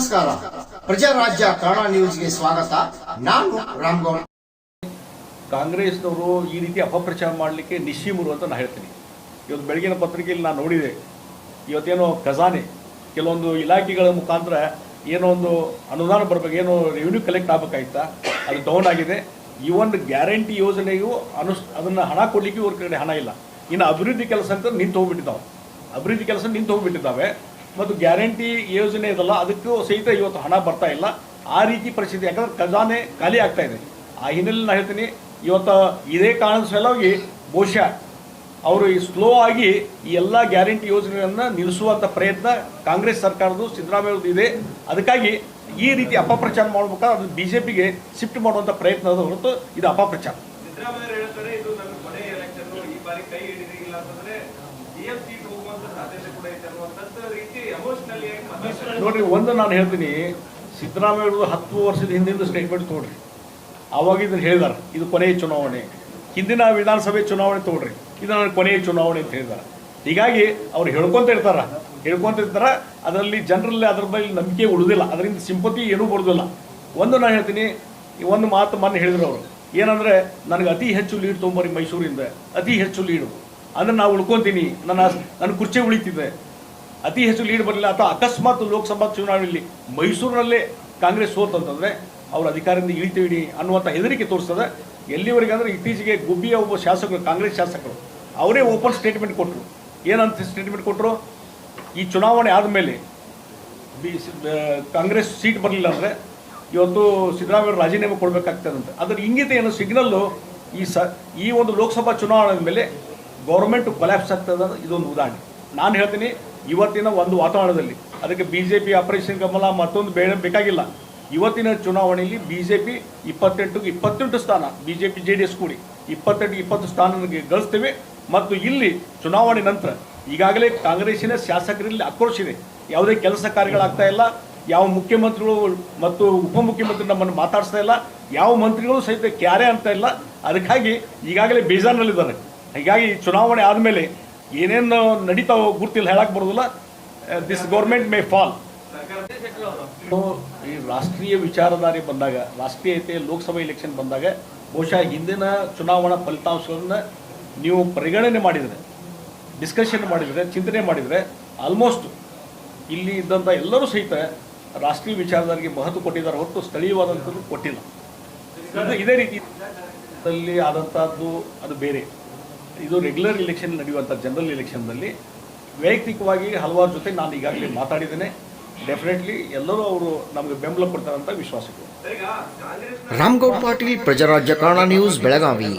ನಮಸ್ಕಾರ. ಪ್ರಜಾರಾಜ್ಯ ಕನ್ನಡ ನ್ಯೂಸ್ಗೆ ಸ್ವಾಗತ. ನಾನು ರಾಮ್ಗೌಡ. ಕಾಂಗ್ರೆಸ್ನವರು ಈ ರೀತಿ ಅಪಪ್ರಚಾರ ಮಾಡಲಿಕ್ಕೆ ನಿಶ್ಚಿಮರು ಅಂತ ನಾನು ಹೇಳ್ತೀನಿ. ಇವತ್ತು ಬೆಳಗಿನ ಪತ್ರಿಕೆಯಲ್ಲಿ ನಾನು ನೋಡಿದೆ. ಇವತ್ತೇನೋ ಖಜಾನೆ, ಕೆಲವೊಂದು ಇಲಾಖೆಗಳ ಮುಖಾಂತರ ಏನೋ ಒಂದು ಅನುದಾನ ಬರಬೇಕು ಏನೋ ರೆವಿನ್ಯೂ ಕಲೆಕ್ಟ್ ಆಗಬೇಕಾಯ್ತಾ? ಅದು ಡೌನ್ ಆಗಿದೆ. ಈ ಒಂದು ಗ್ಯಾರಂಟಿ ಯೋಜನೆಯು ಅನುಸ್, ಅದನ್ನು ಹಣ ಕೊಡಲಿಕ್ಕೆ ಇವ್ರ ಕಡೆ ಹಣ ಇಲ್ಲ. ಇನ್ನು ಅಭಿವೃದ್ಧಿ ಕೆಲಸ ಅಂತ ನಿಂತು ಹೋಗ್ಬಿಟ್ಟಿದ್ದಾವೆ. ಅಭಿವೃದ್ಧಿ ಕೆಲಸ ನಿಂತು ಹೋಗ್ಬಿಟ್ಟಿದ್ದಾವೆ. ಮತ್ತು ಗ್ಯಾರಂಟಿ ಯೋಜನೆ ಇದಲ್ಲ, ಅದಕ್ಕೂ ಸಹಿತ ಇವತ್ತು ಹಣ ಬರ್ತಾ ಇಲ್ಲ. ಆ ರೀತಿ ಪರಿಸ್ಥಿತಿ, ಯಾಕಂದ್ರೆ ಖಜಾನೆ ಖಾಲಿ ಆಗ್ತಾ ಇದೆ. ಆ ಹಿನ್ನೆಲೆಯಲ್ಲಿ ನಾನು ಹೇಳ್ತೀನಿ, ಇವತ್ತು ಇದೇ ಕಾರಣದ ಸಲುವಾಗಿ ಬಹುಶಃ ಅವರು ಈ ಸ್ಲೋ ಆಗಿ ಈ ಎಲ್ಲ ಗ್ಯಾರಂಟಿ ಯೋಜನೆಗಳನ್ನು ನಿಲ್ಲಿಸುವಂಥ ಪ್ರಯತ್ನ ಕಾಂಗ್ರೆಸ್ ಸರ್ಕಾರದ್ದು, ಸಿದ್ದರಾಮಯ್ಯವ್ರದ್ದು ಇದೆ. ಅದಕ್ಕಾಗಿ ಈ ರೀತಿ ಅಪಪ್ರಚಾರ ಮಾಡ್ಬೇಕಾದ್ರೆ ಅದು ಬಿ ಜೆ ಪಿಗೆ ಶಿಫ್ಟ್ ಮಾಡುವಂಥ ಪ್ರಯತ್ನ ಅದು ಹೊರತು ಇದು ಅಪಪ್ರಚಾರ. ಈ ಬಾರಿ ಕೈ ಹಿಡಿದಿಲ್ಲ ಅಂತಂದ್ರೆ ಎಸ್ ಸಾಧ್ಯತೆ ಕೂಡ ಇದೆ ಅನ್ನುವಂಥದ್ದು ರೀತಿ ನೋಡ್ರಿ, ಒಂದು ನಾನು ಹೇಳ್ತೀನಿ, ಸಿದ್ದರಾಮಯ್ಯವ್ರದ್ದು ಹತ್ತು ವರ್ಷದ ಹಿಂದಿಂದ ಸ್ಟೇಟ್ಮೆಂಟ್ ತೊಗೊಳ್ರಿ ಆವಾಗ ಇದನ್ನು ಹೇಳಿದಾರೆ, ಇದು ಕೊನೆಯ ಚುನಾವಣೆ. ಹಿಂದಿನ ವಿಧಾನಸಭೆ ಚುನಾವಣೆ ತೊಗೊಳ್ರಿ ಇದು ನನ್ನ ಕೊನೆಯ ಚುನಾವಣೆ ಅಂತ ಹೇಳಿದಾರೆ. ಹೀಗಾಗಿ ಅವ್ರು ಹೇಳ್ಕೊಂತ ಇರ್ತಾರ. ಹೇಳ್ಕೊಂತ ಇರ್ತಾರ, ಅದರಲ್ಲಿ ಜನರಲ್ಲಿ ಅದ್ರ ಮೇಲೆ ನಂಬಿಕೆ ಉಳಿದಿಲ್ಲ. ಅದರಿಂದ ಸಿಂಪತಿ ಏನೂ ಬರೋದಿಲ್ಲ. ಒಂದು ನಾನು ಹೇಳ್ತೀನಿ, ಈ ಒಂದು ಮಾತು ಮೊನ್ನೆ ಹೇಳಿದ್ರು ಅವರು. ಏನಂದ್ರೆ, ನನಗೆ ಅತಿ ಹೆಚ್ಚು ಲೀಡ್ ತೊಗೊಂಬರಿ ಮೈಸೂರಿಂದ. ಅತಿ ಹೆಚ್ಚು ಲೀಡು ಅಂದ್ರೆ ನಾವು ಉಳ್ಕೊಂತೀನಿ. ನನ್ನ ನನ್ನ ಕುರ್ಚಿ ಉಳಿತಿದೆ. ಅತಿ ಹೆಚ್ಚು ಲೀಡ್ ಬರಲಿಲ್ಲ ಅಥವಾ ಅಕಸ್ಮಾತ್ ಲೋಕಸಭಾ ಚುನಾವಣೆಯಲ್ಲಿ ಮೈಸೂರಿನಲ್ಲೇ ಕಾಂಗ್ರೆಸ್ ಸೋತಂತಂದರೆ ಅವರು ಅಧಿಕಾರದಿಂದ ಇಳಿತೀವಿ ಅನ್ನುವಂಥ ಹೆದರಿಕೆ ತೋರಿಸ್ತದೆ. ಎಲ್ಲಿವರೆಗೆ ಅಂದ್ರೆ ಇತ್ತೀಚೆಗೆ ಗುಬ್ಬಿಯ ಒಬ್ಬ ಶಾಸಕರು, ಕಾಂಗ್ರೆಸ್ ಶಾಸಕರು, ಅವರೇ ಓಪನ್ ಸ್ಟೇಟ್ಮೆಂಟ್ ಕೊಟ್ಟರು ಏನಂತ ಸ್ಟೇಟ್ಮೆಂಟ್ ಕೊಟ್ಟರು ಈ ಚುನಾವಣೆ ಆದಮೇಲೆ ಬಿ ಕಾಂಗ್ರೆಸ್ ಸೀಟ್ ಬರಲಿಲ್ಲ ಅಂದರೆ ಇವತ್ತು ಸಿದ್ದರಾಮಯ್ಯ ರಾಜೀನಾಮೆ ಕೊಡಬೇಕಾಗ್ತದಂತೆ ಅದರ ಇಂಗಿತ ಏನು? ಸಿಗ್ನಲ್ಲು ಈ ಸ, ಈ ಒಂದು ಲೋಕಸಭಾ ಚುನಾವಣೆ ಮೇಲೆ ಗೌರ್ಮೆಂಟ್ ಕೊಲ್ಯಾಪ್ಸ್ ಆಗ್ತದೆ ಇದೊಂದು ಉದಾಹರಣೆ. ನಾನು ಹೇಳ್ತೀನಿ ಇವತ್ತಿನ ಒಂದು ವಾತಾವರಣದಲ್ಲಿ ಅದಕ್ಕೆ B J P operation Kamala ಮತ್ತೊಂದು ಬೇಡ ಬೇಕಾಗಿಲ್ಲ. ಇವತ್ತಿನ ಚುನಾವಣೆಯಲ್ಲಿ ಬಿ ಜೆ ಪಿ ಇಪ್ಪತ್ತೆಂಟು ಇಪ್ಪತ್ತೆಂಟು ಸ್ಥಾನ B J P J D S ಕೂಡಿ ಇಪ್ಪತ್ತೆಂಟು ಇಪ್ಪತ್ತು ಸ್ಥಾನ ಗಳಿಸ್ತೇವೆ. ಮತ್ತು ಇಲ್ಲಿ ಚುನಾವಣೆ ನಂತರ ಈಗಾಗಲೇ ಕಾಂಗ್ರೆಸ್ಸಿನ ಶಾಸಕರಲ್ಲಿ ಆಕ್ರೋಶ ಇದೆ. ಯಾವುದೇ ಕೆಲಸ ಕಾರ್ಯಗಳಾಗ್ತಾ ಇಲ್ಲ. ಯಾವ ಮುಖ್ಯಮಂತ್ರಿಗಳು ಮತ್ತು ಉಪಮುಖ್ಯಮಂತ್ರಿ ನಮ್ಮನ್ನು ಮಾತಾಡಿಸ್ತಾ ಇಲ್ಲ. ಯಾವ ಮಂತ್ರಿಗಳು ಸಹಿತ ಕ್ಯಾರೆ ಅಂತ ಇಲ್ಲ. ಅದಕ್ಕಾಗಿ ಈಗಾಗಲೇ ಬೇಜಾರ್ನಲ್ಲಿದ್ದಾರೆ. ಹೀಗಾಗಿ ಚುನಾವಣೆ ಆದಮೇಲೆ ಏನೇನು ನಡೀತಾವೋ ಗುರ್ತಿಲ್ಲ ಹೇಳಕ್ಕೆ ಬರೋದಿಲ್ಲ. ದಿಸ್ ಗೌರ್ಮೆಂಟ್ ಮೇ ಫಾಲ್ ಈ ರಾಷ್ಟ್ರೀಯ ವಿಚಾರಧಾರೆ ಬಂದಾಗ, ರಾಷ್ಟ್ರೀಯತೆ ಲೋಕಸಭಾ ಎಲೆಕ್ಷನ್ ಬಂದಾಗ, ಬಹುಶಃ ಹಿಂದಿನ ಚುನಾವಣಾ ಫಲಿತಾಂಶಗಳನ್ನ ನೀವು ಪರಿಗಣನೆ ಮಾಡಿದರೆ ಡಿಸ್ಕಷನ್ ಮಾಡಿದರೆ, ಚಿಂತನೆ ಮಾಡಿದರೆ ಆಲ್ಮೋಸ್ಟ್ ಇಲ್ಲಿ ಇದ್ದಂಥ ಎಲ್ಲರೂ ಸಹಿತ ರಾಷ್ಟ್ರೀಯ ವಿಚಾರಧಾರೆಗೆ ಮಹತ್ವ ಕೊಟ್ಟಿದ್ದಾರೆ ಹೊರತು ಸ್ಥಳೀಯವಾದಂಥದ್ದು ಕೊಟ್ಟಿಲ್ಲ. ಇದು ರೀತಿ ಆದಂಥದ್ದು ಅದು ಬೇರೆ. ಇದು ರೆಗ್ಯುಲರ್ ಇಲೆಕ್ಷನ್ ನಡೆಯುವಂಥ ಜನರಲ್ ಇಲೆಕ್ಷನ್ನಲ್ಲಿ ವೈಯಕ್ತಿಕವಾಗಿ ಹಲವಾರು ಜೊತೆ ನಾನು ಈಗಾಗಲೇ ಮಾತಾಡಿದ್ದೇನೆ. ಡೆಫಿನೆಟ್ಲಿ ಎಲ್ಲರೂ ಅವರು ನಮಗೆ ಬೆಂಬಲ ಕೊಡ್ತಾರಂತ ವಿಶ್ವಾಸ ರಾಮ್ ಈಗ ಕಾಂಗ್ರೆಸ್ ರಾಮ್ಗೌಡ್ ಪಾಟೀಲ್, ಪ್ರಜಾರಾಜ್ಯ ಕನ್ನಡ ನ್ಯೂಸ್, ಬೆಳಗಾವಿ.